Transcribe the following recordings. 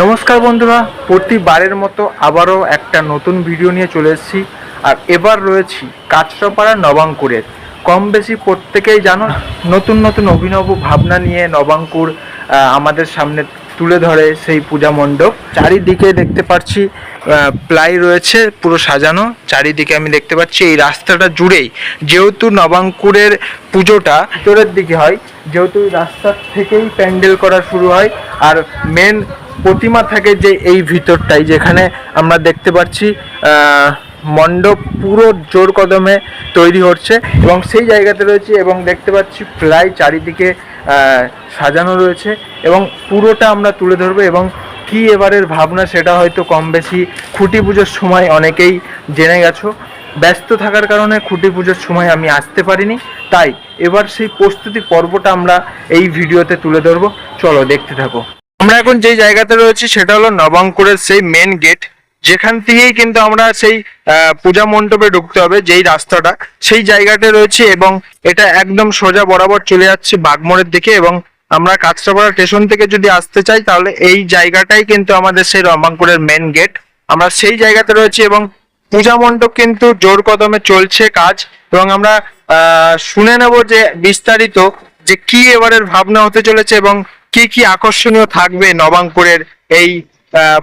নমস্কার বন্ধুরা, প্রতিবারের মতো আবারও একটা নতুন ভিডিও নিয়ে চলে এসেছি। আর এবার রয়েছি কাঁচরাপাড়া নবাঙ্কুরের। কম বেশি প্রত্যেকেই জানো, নতুন নতুন অভিনব ভাবনা নিয়ে নবাঙ্কুর আমাদের সামনে তুলে ধরে সেই পূজা মণ্ডপ। চারিদিকে দেখতে পাচ্ছি প্লাই রয়েছে পুরো সাজানো। চারিদিকে আমি দেখতে পাচ্ছি এই রাস্তাটা জুড়েই। যেহেতু নবাঙ্কুরের পুজোটা ভিতরের দিকে হয়, যেহেতু রাস্তার থেকেই প্যান্ডেল করা শুরু হয়। আর মেন প্রতিমা থাকে যে এই ভিতরটাই, যেখানে আমরা দেখতে পাচ্ছি মণ্ডপ পুরো জোর কদমে তৈরি হচ্ছে এবং সেই জায়গাতে রয়েছে এবং দেখতে পাচ্ছি প্রায় চারিদিকে সাজানো রয়েছে এবং পুরোটা আমরা তুলে ধরবো এবং কি এবারের ভাবনা সেটা হয়তো কম বেশি খুঁটি পুজোর সময় অনেকেই জেনে গেছো। ব্যস্ত থাকার কারণে খুঁটি পুজোর সময় আমি আসতে পারিনি, তাই এবার সেই প্রস্তুতি পর্বটা আমরা এই ভিডিওতে তুলে ধরবো। চলো দেখতে থাকো। আমরা এখন যেই জায়গাতে রয়েছি সেটা হলো নবাঙ্কুরের সেই মেন গেট যেখান থেকেই কিন্তু আমরা সেই পূজা মণ্ডপে ঢুকতে হবে, যেই রাস্তাটা। সেই জায়গাটা রয়েছে এবং এটা একদম সোজা বরাবর চলে যাচ্ছে বাগমোড়ের দিকে এবং আমরা কাঁচরাপাড়া স্টেশন থেকে যদি আসতে চাই, তাহলে এই জায়গাটাই কিন্তু আমাদের সেই নবাঙ্কুরের মেন গেট আমরা সেই জায়গাতে রয়েছি এবং পূজা মণ্ডপ কিন্তু জোর কদমে চলছে কাজ এবং আমরা শুনে নেব যে বিস্তারিত যে কি এবারের ভাবনা হতে চলেছে এবং কি কি আকর্ষণীয় থাকবে নবাঙ্কুরের এই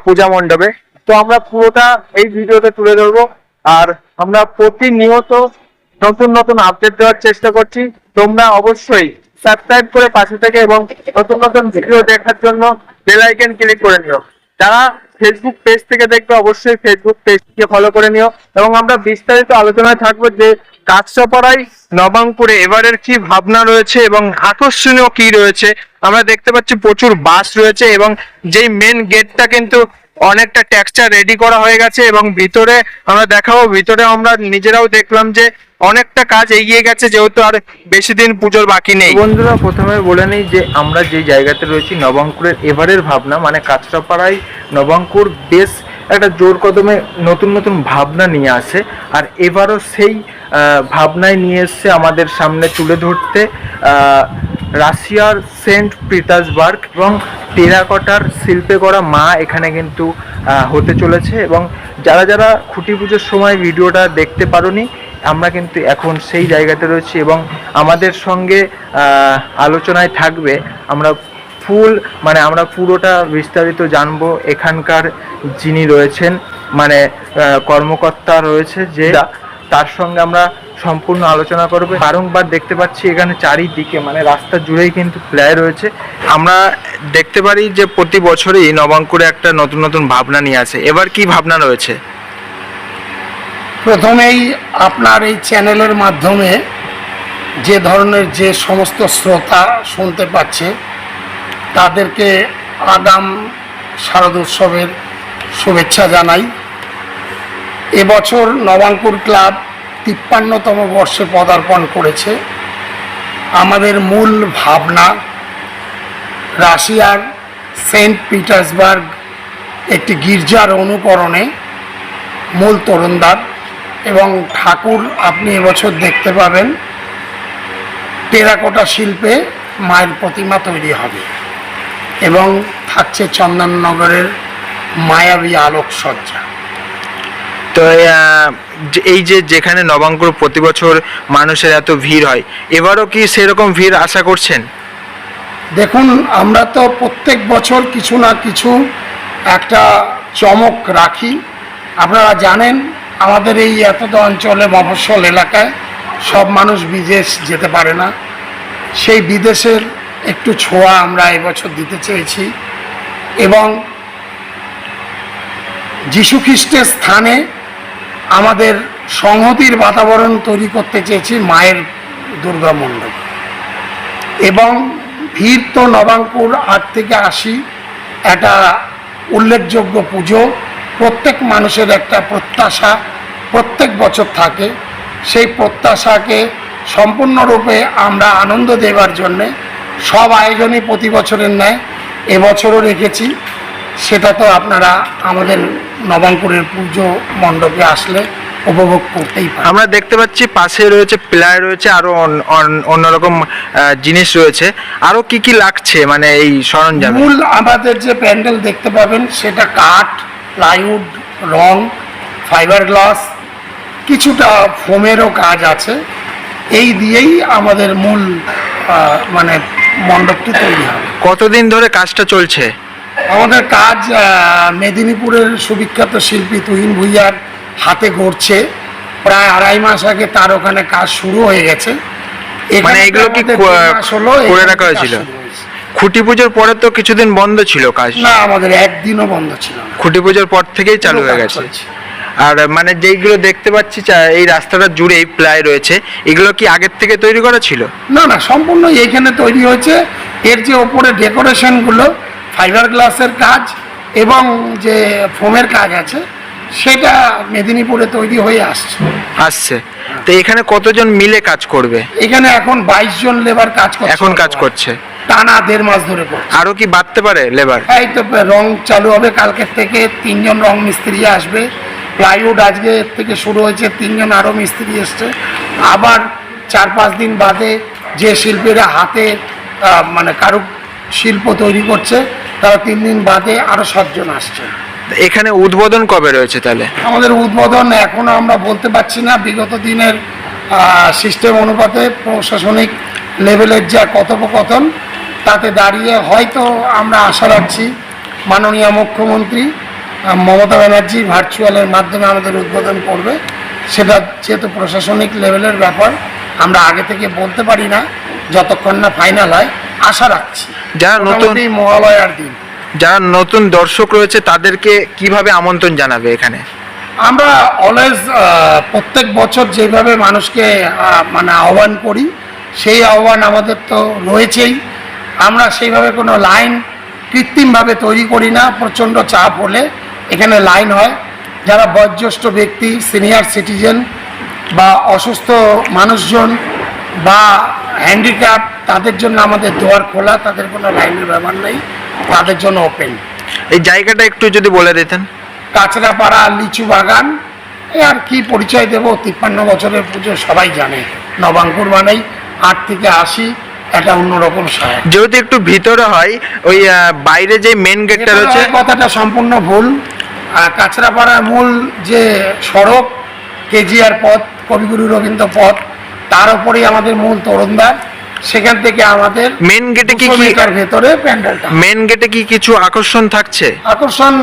পূজা মণ্ডপে? তো আমরা পুরোটা এই ভিডিওতে তুলে ধরবো। আর আমরা প্রতিনিয়ত নতুন নতুন আপডেট দেওয়ার চেষ্টা করছি। তোমরা অবশ্যই সাবস্ক্রাইব করে পাশে থেকে এবং নতুন নতুন ভিডিও দেখার জন্য বেল আইকন ক্লিক করে নিও। যারা ফেসবুক পেজ থেকে দেখবে, অবশ্যই ফেসবুক পেজকে ফলো করে নিও। এবং আমরা বিস্তারিত আলোচনায় থাকব যে কাছড়াপাড়ায় নবাঙ্কুরে এবারের কি ভাবনা রয়েছে এবং আকর্ষণীয় কি রয়েছে? আমরা দেখতে পাচ্ছি প্রচুর বাস রয়েছে এবং যেই মেন গেটটা কিন্তু অনেকটা টেক্সচার রেডি করা হয়ে গেছে এবং ভিতরে আমরা দেখাবো, ভিতরে আমরা নিজেরাও দেখলাম যে অনেকটা কাজ এগিয়ে গেছে যেহেতু আর বেশি দিন পুজোর বাকি নেই। বন্ধুরা, প্রথমে বলে নেই যে আমরা যে জায়গাতে রয়েছি নবাঙ্কুরের এবারের ভাবনা মানে কাঁচরাপাড়ায় নবাঙ্কুর বেশ একটা জোর কদমে নতুন নতুন ভাবনা নিয়ে আসে আর এবারও সেই ভাবনায় নিয়ে এসছে আমাদের সামনে তুলে ধরতে রাশিয়ার সেন্ট পিটার্সবার্গ এবং টেরাকটার শিল্পে করা মা এখানে কিন্তু হতে চলেছে এবং যারা যারা খুঁটি পুজোর সময় ভিডিওটা দেখতে পারোনি, আমরা কিন্তু এখন সেই জায়গাতে রয়েছি এবং আমাদের সঙ্গে আলোচনায় থাকবে, আমরা ফুল মানে আমরা পুরোটা বিস্তারিত জানব এখানকার যিনি রয়েছেন মানে কর্মকর্তা রয়েছে যে তার সঙ্গে আমরা সম্পূর্ণ আলোচনা করবে। বারংবার দেখতে পাচ্ছি এখানে চারিদিকে মানে রাস্তা জুড়েই কিন্তু প্ল্যায় রয়েছে। আমরা দেখতে পারি যে প্রতি বছরই নবাঙ্কুরে একটা নতুন নতুন ভাবনা নিয়ে আসে। এবার কি ভাবনা রয়েছে? প্রথমেই আপনার এই চ্যানেলের মাধ্যমে যে ধরনের যে সমস্ত শ্রোতা শুনতে পাচ্ছে তাদেরকে আগাম শারদ উৎসবের শুভেচ্ছা জানাই। এবছর নবাঙ্কুর ক্লাব তিপ্পান্নতম বর্ষে পদার্পণ করেছে। আমাদের মূল ভাবনা রাশিয়ার সেন্ট পিটার্সবার্গ একটি গির্জার অনুকরণে মূল তরুণদার এবং ঠাকুর আপনি এবছর দেখতে পাবেন। টেরাকোটা শিল্পে মায়ের প্রতিমা তৈরি হবে। এবং থাকছে চন্দননগরের মায়াবী আলোকসজ্জা। তো এই যে যেখানে নবাঙ্কুর প্রতি বছর মানুষের এত ভিড় হয় এবারও কি সেরকম ভিড় আশা করছেন? দেখুন আমরা তো প্রত্যেক বছর কিছু না কিছু একটা চমক রাখি। আপনারা জানেন আমাদের এই এতটা অঞ্চলে মফস্বল এলাকায় সব মানুষ বিদেশ যেতে পারে না। সেই বিদেশের একটু ছোঁয়া আমরা এবছর দিতে চেয়েছি। এবং যীশুখ্রিস্টের স্থানে আমাদের সংহতির বাতাবরণ তৈরি করতে চেয়েছি মায়ের দুর্গা মণ্ডপ। এবং ভিড় তো নবাঙ্কুর আট থেকে আশি, একটা উল্লেখযোগ্য পুজো, প্রত্যেক মানুষের একটা প্রত্যাশা, প্রত্যেক বছর থাকে। সেই প্রত্যাশাকে সম্পূর্ণরূপে আমরা আনন্দ দেবার জন্যে সব আয়োজনই প্রতি বছরের ন্যায় এবছরও রেখেছি। সেটা তো আপনারা আমাদের নবাঙ্কুরের পুজো মণ্ডপে আসলে উপভোগ করতেই পারে আমরা দেখতে পাচ্ছি পাশে রয়েছে প্লাই রয়েছে আরও অন- অন- অন্যরকম জিনিস রয়েছে। আরও কি কি লাগছে মানে এই সরঞ্জাম? মূল আমাদের যে প্যান্ডেল দেখতে পাবেন সেটা কাঠ প্লাইউড রং ফাইবার গ্লাস কিছুটা ফোমেরও কাজ আছে। এই দিয়েই আমাদের মূল মানে মণ্ডপটি তৈরি হবে। কতদিন ধরে কাজটা চলছে? আমাদের কাজ মেদিনীপুরের সুবিখ্যাত শিল্পী তুহিন ভুইয়ার হাতে গড়ছে। প্রায় আড়াই মাস আগে তার ওখানে কাজ শুরু হয়ে গেছে। মানে এগুলো কি করে রাখা হয়েছিল? খুঁটি পুজোর পরে তো কিছুদিন বন্ধ ছিল কাজ? না আমাদের একদিনও বন্ধ ছিল খুঁটি পুজোর পর থেকেই চালু হয়ে গেছে। আর মানে যেইগুলো দেখতে পাচ্ছি এই রাস্তাটা জুড়েই প্লাই রয়েছে। এগুলো কি আগের থেকে তৈরি করা ছিল? না না সম্পূর্ণ এইখানে তৈরি হয়েছে। এর যে ওপরে ডেকোরেশনগুলো ফাইবার গ্লাসের কাজ এবং যে ফোমের কাজ আছে সেটা মেদিনীপুরে তৈরি হয়ে আসছে। আসছে। তো এখানে কতজন মিলে কাজ করবে? এখানে এখন বাইশ জন লেবার কাজ করছে। এখন কাজ করছে। টানা দেড় মাস ধরে করছে। আরও কি বাড়তে পারে লেবার এই তো রং চালু হবে কালকের থেকে তিনজন রং মিস্ত্রি আসবে। প্লাইউড আজকে থেকে শুরু হয়েছে তিনজন আরও মিস্ত্রি এসছে। আবার চার পাঁচ দিন বাদে যে শিল্পীরা হাতে মানে কারু শিল্প তৈরি করছে তারা তিন দিন বাদে আরও সাতজন আসছে। এখানে উদ্বোধন কবে রয়েছে তাহলে? আমাদের উদ্বোধন এখনও আমরা বলতে পারছি না। বিগত দিনের সিস্টেম অনুপাতে প্রশাসনিক লেভেলের যা কথোপকথন তাতে দাঁড়িয়ে হয়তো আমরা আশা রাখছি মাননীয় মুখ্যমন্ত্রী মমতা ব্যানার্জি ভার্চুয়ালের মাধ্যমে আমাদের উদ্বোধন করবে। সেটা যেহেতু প্রশাসনিক লেভেলের ব্যাপার আমরা আগে থেকে বলতে পারি না যতক্ষণ না ফাইনাল হয় আশা রাখছি। যারা নতুন মহালয়ার দিন। যারা নতুন দর্শক রয়েছে তাদেরকে কীভাবে আমন্ত্রণ জানাবে এখানে? আমরা অলওয়েজ প্রত্যেক বছর যেভাবে মানুষকে মানে আহ্বান করি সেই আহ্বান আমাদের তো রয়েছেই। আমরা সেইভাবে কোনো লাইন কৃত্রিমভাবে তৈরি করি না প্রচণ্ড চাপ হলে। এখানে লাইন হয় যারা বয়োজ্যেষ্ঠ ব্যক্তি সিনিয়র সিটিজেন বা অসুস্থ মানুষজন বা হ্যান্ডিক্যাপ তাদের জন্য আমাদের দুয়ার খোলা তাদের কোনো লাইনের ব্যবহার নেই তাদের জন্য ওপেন। এই জায়গাটা একটু যদি বলে দিতেন। কাঁচরাপাড়া লিচু বাগান আর কি পরিচয় দেব তিপ্পান্ন বছরের পুজো সবাই জানে নবাঙ্কুর মানেই আট থেকে আশি একটা অন্যরকম সায় যেহেতু একটু ভিতরে হয় ওই বাইরে যে মেন গেটটা রয়েছে। কথাটা সম্পূর্ণ ভুল। আর কাঁচরাপাড়ার মূল যে সড়ক কেজিআর পথ কবিগুরু রবীন্দ্র পথ তার উপরেই আমাদের মূল তরুণদার। সেখান থেকে আমাদের মেন গেটে কি মিটার ভেতরে প্যান্ডেলটা। মেন গেটে কি কিছু আকর্ষণ থাকছে? আকর্ষণ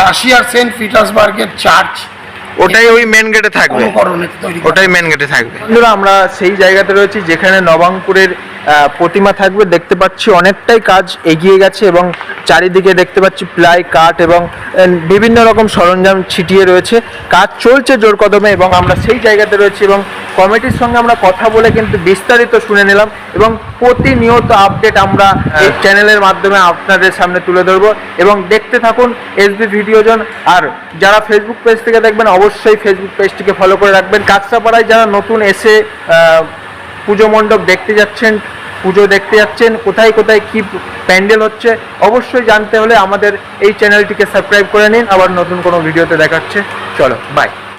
রাশিয়ার সেন্ট পিটার্সবার্গের চার্চ। ওটাই ওই মেন গেটে থাকবে? ওটাই মেন গেটে থাকবে। বন্ধুরা আমরা সেই জায়গাতে রয়েছি যেখানে নবাঙ্কুরের প্রতিমা থাকবে। দেখতে পাচ্ছি অনেকটাই কাজ এগিয়ে গেছে এবং চারিদিকে দেখতে পাচ্ছি প্লাই কাঠ এবং বিভিন্ন রকম সরঞ্জাম ছিটিয়ে রয়েছে। কাজ চলছে জোর কদমে এবং আমরা সেই জায়গাতে রয়েছি এবং কমিটির সঙ্গে আমরা কথা বলে কিন্তু বিস্তারিত শুনে নিলাম এবং প্রতিনিয়ত আপডেট আমরা এই চ্যানেলের মাধ্যমে আপনাদের সামনে তুলে ধরবো এবং দেখতে থাকুন এসবি ভিডিওজন। আর যারা ফেসবুক পেজ থেকে দেখবেন অবশ্যই ফেসবুক পেজটিকে ফলো করে রাখবেন। কাঁচরাপাড়ায় যারা নতুন এসে পুজো মণ্ডপ দেখতে যাচ্ছেন পুজো দেখতে যাচ্ছেন, কোথায় কোথায় কি প্যান্ডেল হচ্ছে, অবশ্যই জানতে হলে আমাদের এই চ্যানেলটিকে সাবস্ক্রাইব করে নিন, আবার নতুন কোনো ভিডিওতে দেখাচ্ছে। চলো বাই